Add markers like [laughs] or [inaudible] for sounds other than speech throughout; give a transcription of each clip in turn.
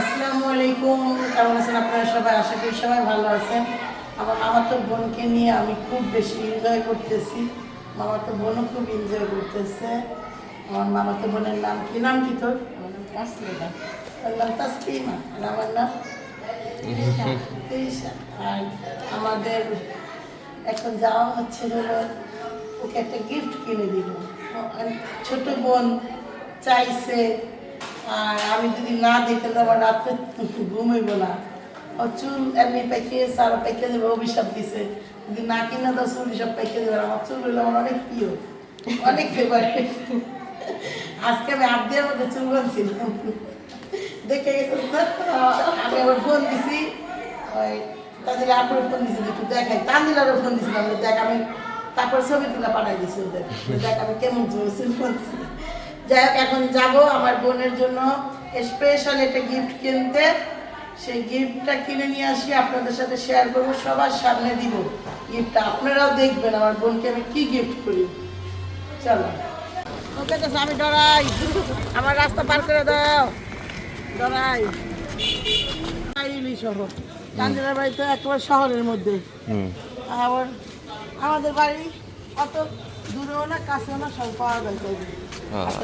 আসসালামু আলাইকুম। কেমন আছেন আপনারা সবাই? আশা করি সবাই ভালো আছেন। আমার মামাতো বোনকে নিয়ে আমি খুব বেশি এনজয় করতেছি। মামাতো বোনও খুব এনজয় করতেছে। আমার মামাতো বোনের নাম কি? নাম কি তোর? ওর নাম তাসলিমা। আর আমার নাম। আর আমাদের এখন যাওয়া হচ্ছে হলো ওকে একটা গিফট কিনে দিব। ছোট বোন চাইছে আর আমি যদি না তাহলে আমার রাত্রে ঘুমাইব না। ও চুল এমনি পেকে সারা পেকে দেবে অভিশাপ দিছে। যদি না কিনে দাও, চুল সব পেকে দেবে আর আমার চুল হলো আমার অনেক প্রিয়। অনেক ফেভারিট আজকে আমি আবদিয়ার মধ্যে চুল বানছিলাম দেখে গেছে আমি আবার ফোন দিছি। ওই তাদের আপুর ফোন দিছি একটু দেখাই। তান্দিলারও ফোন দিছিলাম দেখ আমি তারপর ছবি তুলে পাঠাই দিছি ওদের। দেখ আমি কেমন চলছি বলছি যাই হোক এখন যাব আমার বোনের জন্য স্পেশাল একটা গিফট কিনতে। সেই গিফটটা কিনে নিয়ে আসি আপনাদের সাথে শেয়ার করব সবার সামনে দিব। গিফটটা আপনারাও দেখবেন আমার বোনকে আমি কি গিফট করি। চলো। ওকে তো আমি ডরাই। আমার রাস্তা পার করে দাও। ডরাই। ইলি শহর। কান্দিরার বাড়ি তো একেবারে শহরের মধ্যে। আবার আমাদের বাড়ি অত দূরেও না কাছেও না সব পাওয়া যায়।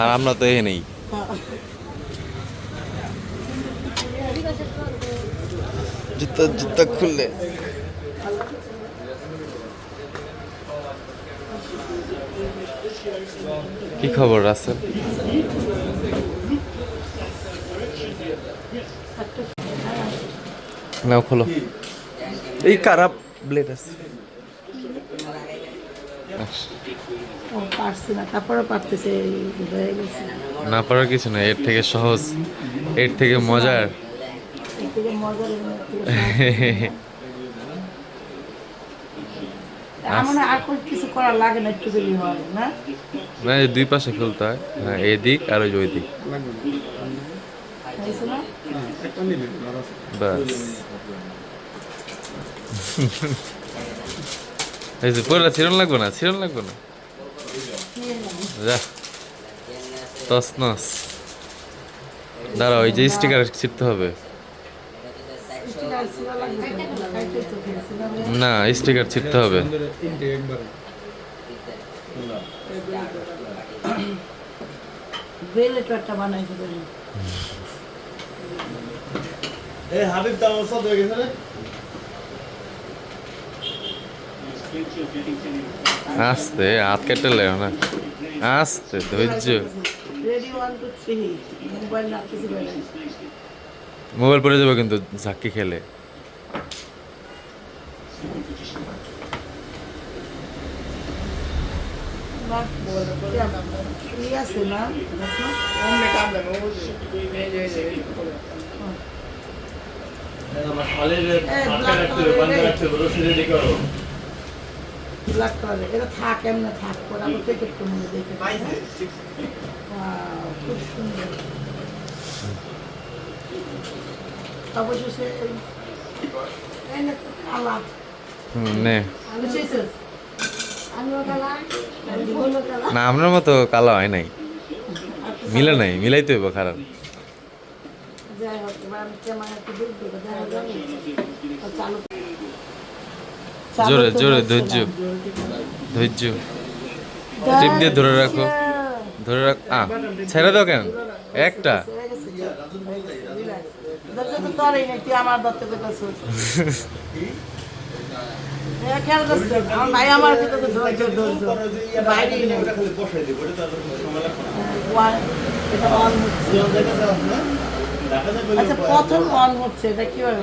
আর আমরা তো এ নেই। জুতা জুতা খুললে কি খবর আছে নাও খোলো। এই খারাপ ব্লেড আছে? পারছি না পারতেছে হয়ে গেছে। না পারার কিছু না এর থেকে সহজ এর থেকে মজার। এর থেকে মজার না দুই পাশে খুলতে হয়। হ্যাঁ এদিক আর ওই ওই দিক। হয়েছে না? বাস এই যে পরে ছিরন লাগবে না? লাগবে না? যা তস দাঁড়া ওই যে স্টিকার ছিটতে হবে। না স্টিকার ছিটতে হবে। এ হাবিব দাও সব হয়ে গেছে আস্তে হাত কেটে লেও না। আস্তে ধৈর্য। মোবাইল না কিছু বেলে মোবাইল পড়ে যাবে কিন্তু ঝাক্কি খেলে। রাখতে হবে রাখতে হবে করো ব্ল্যাক কালার এটা থাক এমনি থাক পরে আমি প্যাকেট করে নিয়ে দেখে খুব সুন্দর। অবশেষে না আপনার মতো কালো হয় নাই। মিলে নাই মিলাইতে হইব খারাপ। জোরে, জোরে, ধৈর্য। ধৈর্য। টিপ দিয়ে ধরে রাখো। ধরে রাখ আ ছেড়ে দাও কেন? একটা। [laughs] আচ্ছা প্রথম অন হচ্ছে এটা কীভাবে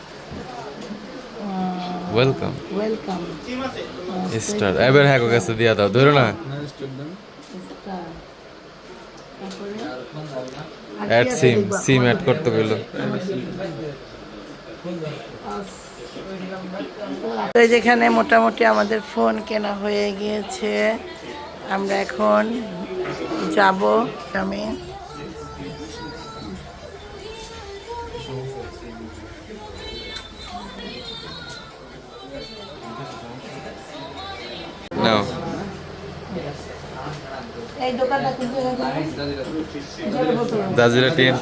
ওয়েলকাম ওয়েলকাম স্টার এবার হ্যাঁ কাছে দিয়া দাও। ধরো না। অ্যাড সিম সিম অ্যাড করতে গেলো যেখানে মোটামুটি আমাদের ফোন কেনা হয়ে গিয়েছে। আমরা এখন যাব আমি। নাও জাজিরা টেন।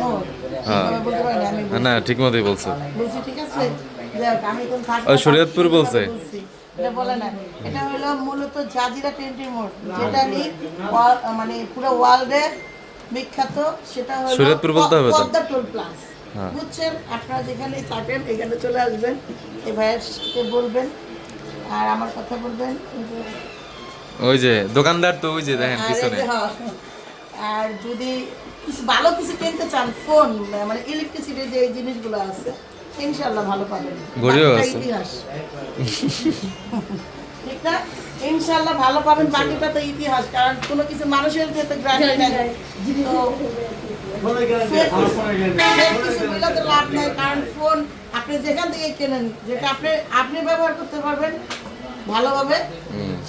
মোড়। হ্যাঁ। না। না ঠিক মতোই বলছো শরীয়তপুর বলছে? এটা বলে না। এটা হলো মূলত জাজিরা টেন্টির মোড়। যেটা নিয়ে মানে পুরো ওয়ার্ল্ডে বিখ্যাত। সেটা হলো শরীয়তপুর বলতে হবে পদ্মা টোল প্লাস। হ্যাঁ। বুঝছেন? আপনারা যেখানেই থাকেন এখানে চলে আসবেন। এই ভাইয়ের সাথে বলবেন আর আমার কথা বলবেন। ওই যে দোকানদার তো ওই যে দেখেন আর পিছনে। হ্যাঁ, আর যদি কিছু ভালো কিছু কিনতে চান ফোন মানে ইলেকট্রিসিটির যে এই জিনিসগুলো আছে ইনশাল্লাহ ভালো পাবেন। ঘড়িও বাকিটা আছে। ইতিহাস। ঠিক না? ইনশাল্লাহ ভালো পাবেন বাকিটা তো ইতিহাস কারণ কোনো কিছু মানুষের যেতে গ্রান্টি নেই তো লাভ নেই কারণ ফোন আপনি যেখান থেকে কেনেন যেটা আপনি আপনি ব্যবহার করতে পারবেন ভালোভাবে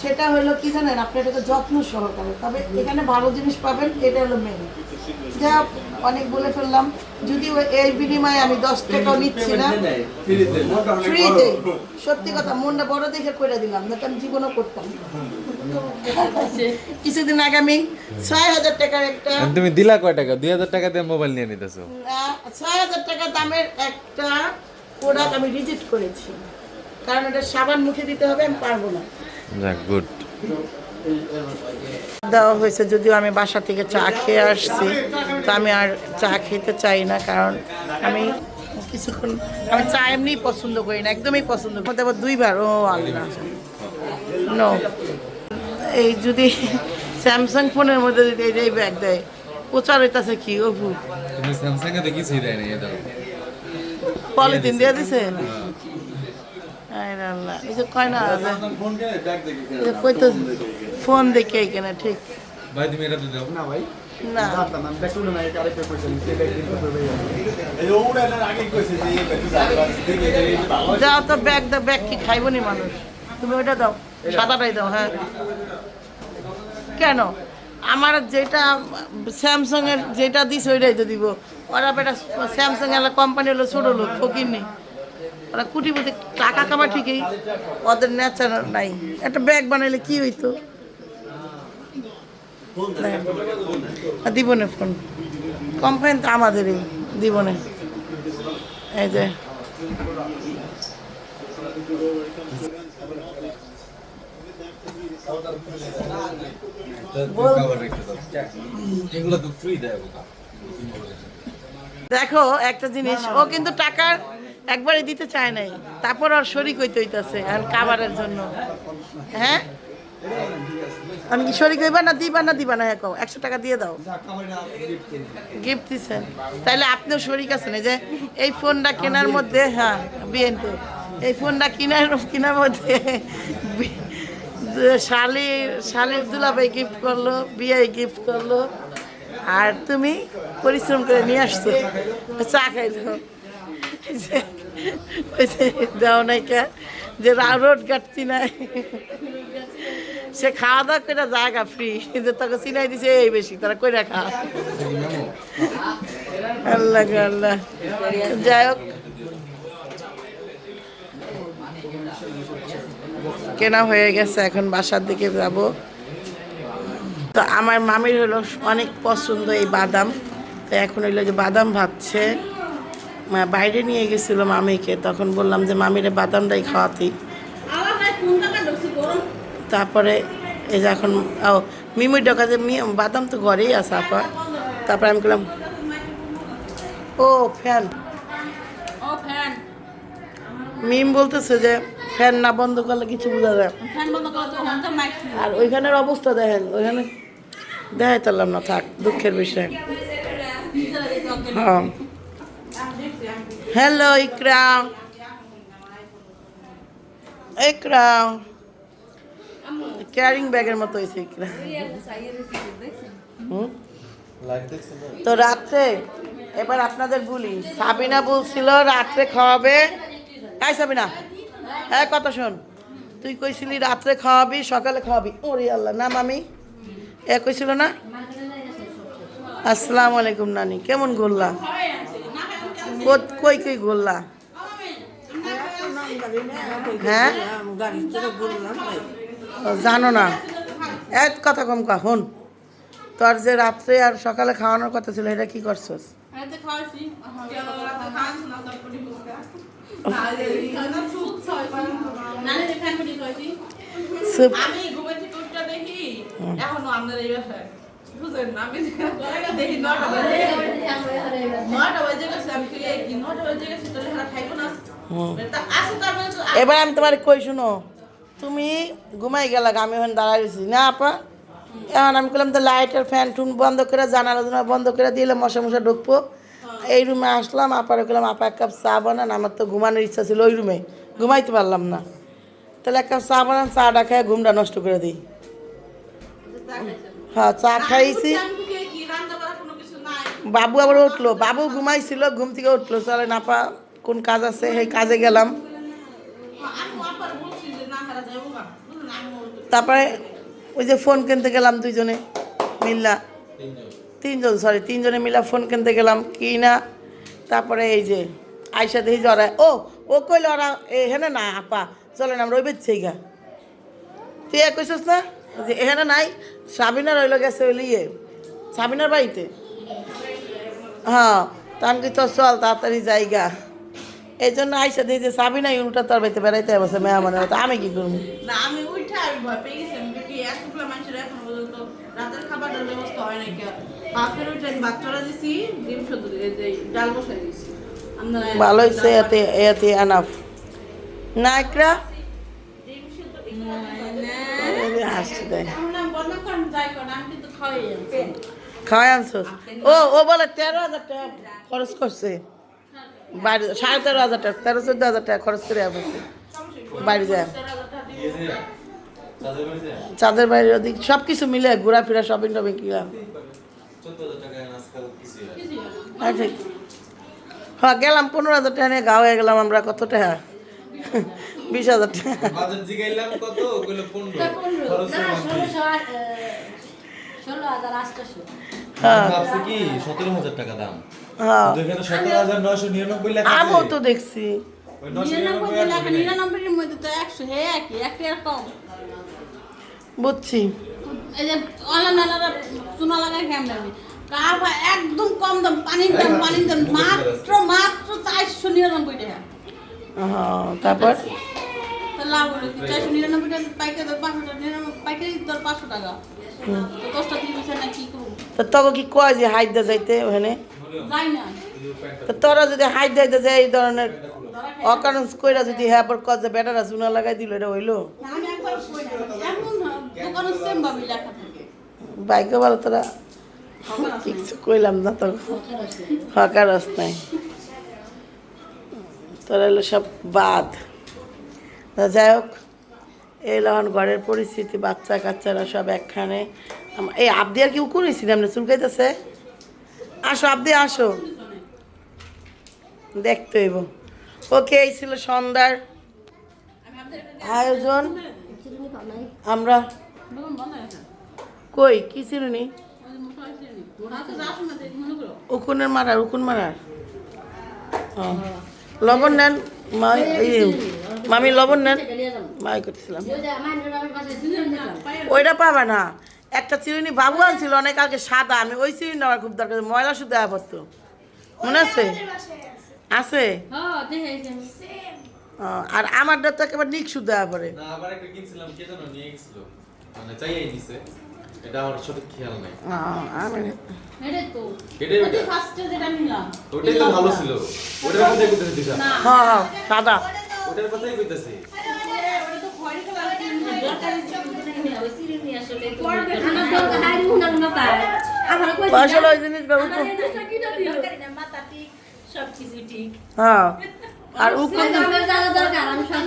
সেটা হলো কি জানেন আপনি এটাকে যত্ন সহকারে তবে এখানে ভালো জিনিস পাবেন এটা হলো মেন যা অনেক বলে ফেললাম যদিও এই বিনিময়ে আমি দশ টাকাও নিচ্ছি না। ফ্রিতে সত্যি কথা মনটা বড় দেখে করে দিলাম না তো আমি জীবনও করতাম। [laughs] কিছুদিন আগে আমি ছয় হাজার টাকার একটা তুমি দিলা কয় টাকা? দুই হাজার টাকা দিয়ে মোবাইল নিয়ে নিতেছো। ছয় হাজার টাকা দামের একটা প্রোডাক্ট আমি রিজেক্ট করেছি। কারণ এটা সাবান মুখে দিতে হবে আমি পারব না। যাক গুড দেওয়া হয়েছে যদিও আমি বাসা থেকে চা খেয়ে আসছি তো আমি আর চা খেতে চাই না কারণ আমি কিছুক্ষণ আমি চা এমনিই পছন্দ করি না একদমই পছন্দ করি আবার দুইবার ও আল্লাহ। নো এই যদি স্যামসাং ফোনের মধ্যে যদি এই যে ব্যাগ দেয় প্রচার হইতাছে কি? ও ভূত। তুমি স্যামসাং এ দেখিছি দেয় না পলিথিন দিয়ে দিছে? আরে আল্লাহ এই যে কয় না যে- যে কইতো ফোন দেখে এখানে ঠিক। ভাই তুমি এটা তো দাও। না ভাই না। দাও তো ব্যাগ দাও ব্যাগ কি খাইব নি মানুষ? তুমি ওইটা দাও। সাদাটাই দাও হ্যাঁ। কেন? আমার যেটা স্যামসাং এর যেটা দিস ওইটাই তো দিব। ওরা বেটা স্যামসাং এর কোম্পানি হলো ছোট লোক, ফকির নেই। ওরা কুটিপতি, টাকা কামা ঠিকই, ওদের নেচার নাই। একটা ব্যাগ বানাইলে কি হইতো। আর দিব না ফোন কোম্পানি তো আমাদেরই, দিব না। এই যে। দেখো, একটা জিনিস, ও কিন্তু টাকার একবারে দিতে চায় নাই, তারপর আর শরিক হইতে হইতেছে, আর খাবারের জন্য। হ্যাঁ? আমি কি শরিক হইবা না দিবা না দিবা না হ্যাঁ কও, একশো টাকা দিয়ে দাও। গিফট দিচ্ছেন তাইলে আপনিও শরিক আছেন যে এই ফোনটা কেনার মধ্যে হ্যাঁ বিএনপি, এই ফোনটা কেনার কেনার মধ্যে দু- শালির দুলাভাই গিফট করল বিয়াই গিফট করল। আর তুমি পরিশ্রম করে নিয়ে আসছো। চা খাইলো দেও। নাই কে যে রোড কাটছি না সে খাওয়া দাওয়া করে জায়গা ফ্রি যে তোকে চিনাই দিছে এই বেশি, তারা কইরা খা। আল্লাহ আল্লাহ। যাই হোক। কেনা হয়ে গেছে এখন বাসার দিকে যাব। তো আমার মামির হলো অনেক পছন্দ এই বাদাম। তো এখন হইল যে বাদাম ভাবছে বাইরে নিয়ে গেছিল মামিকে তখন বললাম যে মামিরে বাদামটাই খাওয়াতি। তারপরে এই যে এখন ও মিমির ডকা যে মি বাদাম তো ঘরেই আছে আপা। তারপরে আমি বললাম ও ফ্যান। মিম বলতেছে যে ফ্যান না বন্ধ করলে কিছু বোঝা যায় আর ওইখানের অবস্থা দেখেন ওইখানে দেখাই তারলাম না থাক দুঃখের বিষয়। হ্যাঁ। হ্যালো ইকরা ইকরা ক্যারিং ব্যাগের মতো হয়েছে ইকরা হুম? তো? রাত্রে এবার আপনাদের বলি সাবিনা বলছিল রাত্রে খাওয়াবে। তাই সাবিনা হ্যাঁ কথা শোন। তুই কইছিলি রাত্রে খাওয়াবি, সকালে খাওয়াবি। ওরে আল্লাহ, না মামি, এ কইছিল না? আসসালামু আলাইকুম নানি, কেমন কো- কই কই গোল্লা? হ্যাঁ? জানো না। এক কথা কম কা হন তোর যে রাত্রে আর সকালে খাওয়ানোর কথা ছিল, এটা কি করছস? এবার আমি তোমার কই শুনো? তুমি ঘুমাই গেলা, আমি ওখানে দাঁড়াই রয়েছি। না, আপা? এখন আমি বললাম তো লাইটের ফ্যান টুন বন্ধ করে, জানালা জানালা বন্ধ করে দিলে মশা মশা ঢুকবো। এই রুমে আসলাম আপারে গেলাম আপা, এক কাপ চা বানান, আমার তো ঘুমানোর ইচ্ছা ছিল ওই রুমে, ঘুমাইতে পারলাম না। তাহলে এক কাপ চা বানান, চাটা খেয়ে ঘুমটা নষ্ট করে দিই। হ্যাঁ চা খাইছি। বাবু আবার উঠল, বাবু ঘুমাইছিল, ঘুম থেকে উঠল চলে নাপা কোন কাজ আছে? সেই কাজে গেলাম। না না তারপরে ওই যে ফোন কিনতে গেলাম দুইজনে মিল্লা। তিনজন সরি তিনজনে মিলা ফোন কিনতে গেলাম কি না তারপরে এই যে আয়সা দেখি যে ওরা, ও ও কইলে ওরা এখানে না আপা, চলেন আমরা ওই বেচছি গা। তুই এক কইছিস না? যে এখানে নাই, সাবিনা রইল গেছে ওই ইয়ে সাবিনার বাড়িতে। হ্যাঁ তা আমি কি তো চল, তাড়াতাড়ি জায়গা এই জন্য আইসা দিই যে সাবিনা ইউনুটা তোর বাড়িতে বেড়াইতে বসে মেহমানের মতো আমি কি করব? না, আমি উঠে ভয় পেয়ে গেছি এতগুলো মানুষের এখন পর্যন্ত রাতের খাবারের ব্যবস্থা হয় নাকি বাপের উঠে আমি বাচ্চারা দিছি ডিম শুধু ডাল বসাই দিছি। ভালো হয়েছে এতে এতে এনাফ কিন্তু খাওয়াই আনছো। ও ও বলে তেরো হাজার টাকা খরচ করছে। বাড়ি সাড়ে তেরো হাজার টাকা তেরো চোদ্দ হাজার টাকা খরচ করে আসছে বাড়ি যায়। চাঁদের বাইরে ওদিক সব কিছু মিলে ঘোরাফেরা শপিং টপিং কিলাম। হ্যাঁ হ্যাঁ গেলাম পনেরো হাজার টাকা নিয়ে গাঁও হয়ে গেলাম আমরা কত টাকা? [laughs] বিশ হাজার টাকা। হ্যাঁ। হ্যাঁ। আমিও তো দেখছি। বুঝছি। চুনা লাগাই কেমন আমি কার ভাই একদম কম দাম পানির দাম পানির দাম। মাত্র মাত্র চারশো নিরানব্বই টাকা। তারপর? তো লাভ হলো কি? চারশো নিরানব্বই টাকা পাইকারি দর পাঁচশো টাকা পাইকারি দর পাঁচশো টাকা। তো দশটা তিরিশ না কি করব? তো তোকে কি কয় যে হাইট দা যাইতে ওখানে? যাই না। তো তোরা যদি হাইট দিতে যায় এই ধরনের অকারণ কইরা যদি হ্যাঁ পর যে বেটারা চুনা লাগাই দিল এটা হইল? আমি একবার কই না এমন দোকানে সেম ভাবে লেখা বাইকে বলো তোরা। কিছু কইলাম না তো হকার নাই। তোরা এলো সব বাদ। যাই হোক, এই লহন ঘরের পরিস্থিতি, বাচ্চা কাচ্চারা সব একখানে। এই আবদি আর কি উকুরেছি না? চুলকাইতেছে আসো আবদি, আসো। দেখতে হইব। ওকে, এই ছিল সন্ধ্যার আয়োজন। আমরা কই? কি ছিল নি? ওই মোটা আছে নি যাও না দেখ করো উকুনের মারার উকুন মারার। লবণ নেন মা মামি লবণ নেন। মাই করতেছিলাম। ওইটা পাবে না। একটা চিরুনি বাবু আনছিল অনেক আগে সাদা। আমি ওই চিরুনি আমার খুব দরকার ময়লা শুধু দেওয়া পড়তো। মনে আছে? আছে। হ্যাঁ আর আমারটা তো একেবারে নিক শুধু দেওয়া পড়ে। আবার একটা কিনছিলাম কে যেন নিয়ে গেছিল? মানে চাইয়াই নিছে। এটা আমার সঠিক খেয়াল নাই। আমি এটাই তো। এটাই ওই যে ওটা ফার্স্টে যেটা নিলাম। ওটাই তো ভালো ছিল। ওটার কথাই কইতেছে দিশা। হ্যাঁ হ্যাঁ ওটার কথাই কইতেছে। আসলে ওই সবকিছু ঠিক। হ্যাঁ [laughs] আর দরকার আমি সব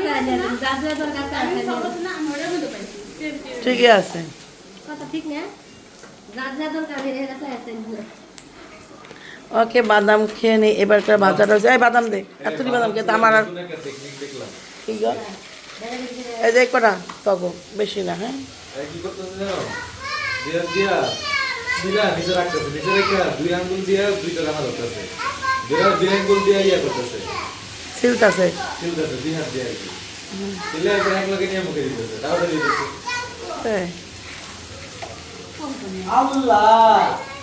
ঠিকই আছে। কথা ঠিক না? ওকে বাদাম খেয়ে নি এবারকার বাজার হয়েছে এই বাদাম দে এতটি বাদাম খেতে আমার আর ঠিক এই যে কটা তগো বেশি না হ্যাঁ? নিচে রেখে দুই হাত দিয়ে আর কি। এক নিয়ে মুখে দিতেছে দিতেছে। হ্যাঁ আল্লাহ